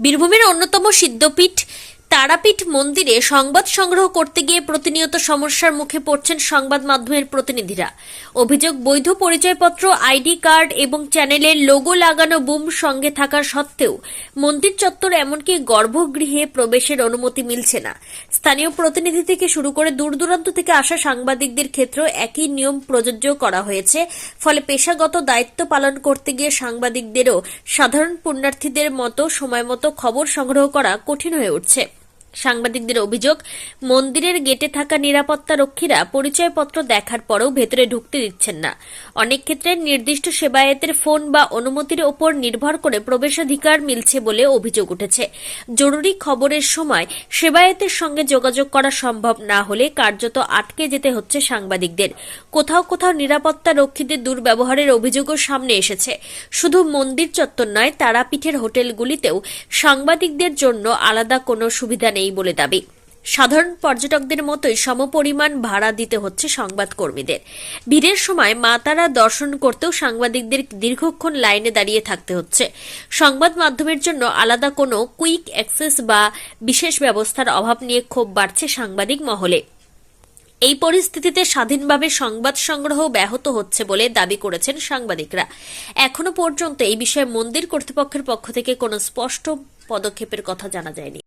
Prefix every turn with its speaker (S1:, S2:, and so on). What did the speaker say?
S1: বীরভূমের অন্যতম সিদ্ধপীঠ তারাপীঠ মন্দিরে সংবাদ সংগ্রহ করতে গিয়ে প্রতিনিয়ত সমস্যার মুখে পড়ছেন সংবাদ মাধ্যমের প্রতিনিধিরা। অভিযোগ, বৈধ পরিচয়পত্র, আইডি কার্ড এবং চ্যানেলের লোগো লাগানো বুম সঙ্গে থাকা সত্ত্বেও মন্দির চত্বর এমনকি গর্ভগৃহে প্রবেশের অনুমতি মিলছে না। স্থানীয় প্রতিনিধি থেকে শুরু করে দূর দূরান্ত থেকে আসা সাংবাদিকদের ক্ষেত্রেও একই নিয়ম প্রযোজ্য করা হয়েছে। ফলে পেশাগত দায়িত্ব পালন করতে গিয়ে সাংবাদিকদেরও সাধারণ পুণ্যার্থীদের মতো সময় মতো খবর সংগ্রহ করা কঠিন হয়ে উঠছে। সাংবাদিকদের অভিযোগ, মন্দিরের গেটে থাকা নিরাপত্তা রক্ষীরা পরিচয়পত্র দেখার পরেও ভেতরে ঢুকতে দিচ্ছেন না। অনেক ক্ষেত্রে নির্দিষ্ট সেবায়েতের ফোন বা অনুমতির ওপর নির্ভর করে প্রবেশাধিকার মিলছে বলে অভিযোগ উঠেছে। জরুরি খবরের সময় সেবায়েতের সঙ্গে যোগাযোগ করা সম্ভব না হলে কার্যত আটকে যেতে হচ্ছে সাংবাদিকদের। কোথাও কোথাও নিরাপত্তা রক্ষীদের দুর্ব্যবহারের অভিযোগও সামনে এসেছে। শুধু মন্দির চত্বর নয়, তারাপীঠের হোটেলগুলিতেও সাংবাদিকদের জন্য আলাদা কোনো সুবিধা নেই বলে দাবি। সাধারণ পর্যটকদের মতোই সমপরিমাণ ভাড়া দিতে হচ্ছে সংবাদকর্মীদের। ভিড়ের সময় মা তারা দর্শন করতেও সাংবাদিকদের দীর্ঘক্ষণ লাইনে দাঁড়িয়ে থাকতে হচ্ছে। সংবাদ মাধ্যমের জন্য আলাদা কোনো কুইক অ্যাক্সেস বা বিশেষ ব্যবস্থার অভাব নিয়ে ক্ষোভ বাড়ছে সাংবাদিক মহলে। এই পরিস্থিতিতে স্বাধীনভাবে সংবাদ সংগ্রহ ব্যাহত হচ্ছে বলে দাবি করেছেন সাংবাদিকরা। এখনও পর্যন্ত এই বিষয়ে মন্দির কর্তৃপক্ষের পক্ষ থেকে কোনো স্পষ্ট পদক্ষেপের কথা জানা যায়নি।